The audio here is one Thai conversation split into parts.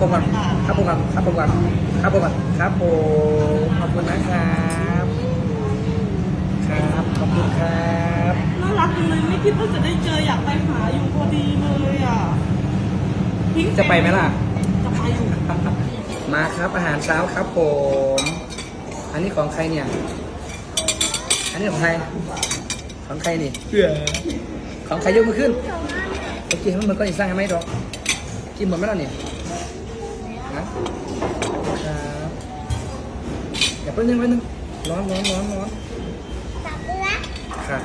ผมก่อนครับผมก่อนครับผมก่อนครับผมก่อนครับผมขอบคุณนะครับ ครับขอบคุณครับน่ารักจังเลยไม่คิดว่าจะได้เจออยากไปหาอยู่พอดีเลยอะพิงจะไปไหมล่ะ จะไปอยู่มาครับอาหารเช้าครับผม อันนี้ของใครเนี่ย อันนี้ของใคร ของใครนี่ของใครยกมือขึ้นโอเคมันมือนก้อนอิสร้างให้ไหมดอกกินหมดไหมล่ะเนี่ยนะครับ อย่าเพิ่งนึงไว้นึงร้อนร้อนร้อนร้อนจับเลยนะค่ะ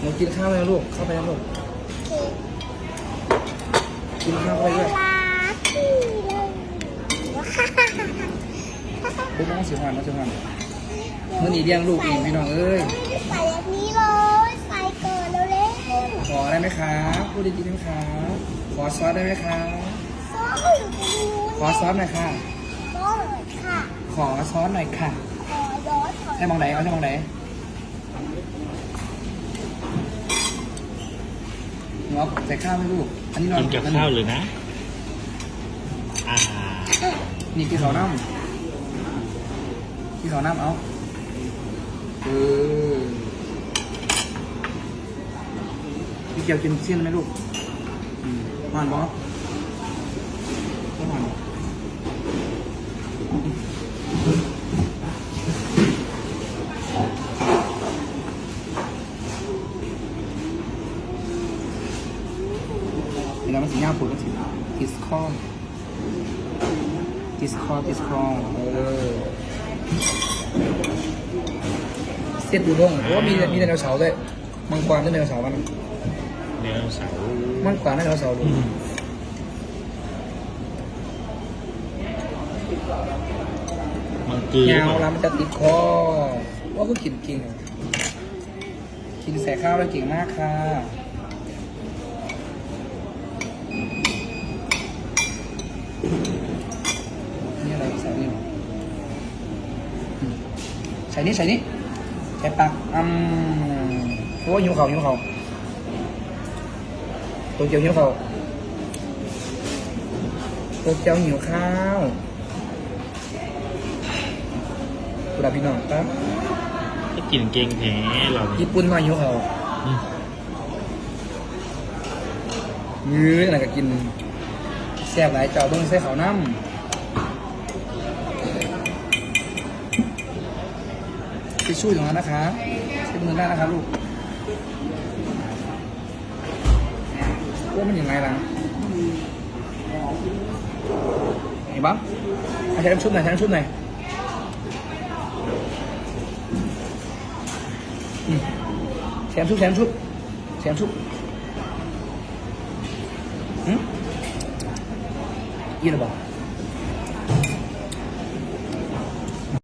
หนูกินข้าวไหมลูกเข้าไปนะลูกโอเคกินข้าวไปด้วยรักดีเลยลูกน้องเสียงหวานน้องเสียงหวานเมื่อนี้เลี้ยงลูกอีกพี่น้องเอ้ยใส่แบบนี้เลยใส่เกินเร็วขอได้ไหมครับพูดดีๆได้ไหมครับขอซอสได้ไหมครับๆซอสอยู่ตรงนู้นขอซอสหน่อยค่ะ ซอสเลยค่ะ ข อซอสหน่อยค่ะขอร้อนขอใช่มองไหนเอาใช่มองไหนหนูเอาใส่ข้าวไหมลูก อันนี้นอนกินกับข้าวเลยนะอ่านี่กินข้าวน้ำกินข้าวน้ำเอาเออพี่เกียวกินเส้นไหมลูกอืมหวานบอสไม่หวาน เวลามันสีหน้าปูดมันสีดิสคอมดิสคอมดิสคอมเออเสียดดูร่งเพราะว่ามีมีไดโนเสาร์ด้วยมังกรด้วยไดโนเสาร์มันเนื้อเสาร์มังกรไดโนเสาร์ดูมังกือยาวแล้วมันจะติดคอว่าก็กินเก่งอะกินแสข้าวแล้วเก่งมากค่ะ นี่อะไรใส่นี่หรออืมใส่นี่ใส่นี่ใส่ปากอืมโอ้ยหิวเขาหิวเขาตัวเกียวหิวเขาตัวเกียวหิวข้าวคุณพี่น้องครับก็กินเก่งแท้เราเนี่ยญี่ปุ่นมาหิวเขา อืม ยื้ออะไรก็กินแซ่บหลายเจ้าเบิ้งใส่เขาวน้ำทิชชู่อยู่ตรงนั้นนะคะเช็ดมือได้นะครับลูกว่ามันยังไงล่ะเห็นปะเอาใช้น้ำชุบหน่อยใช้น้ำชุบหน่อยแชมชุบแชมชุบแชมชุบ หืมยินหรือเปล่า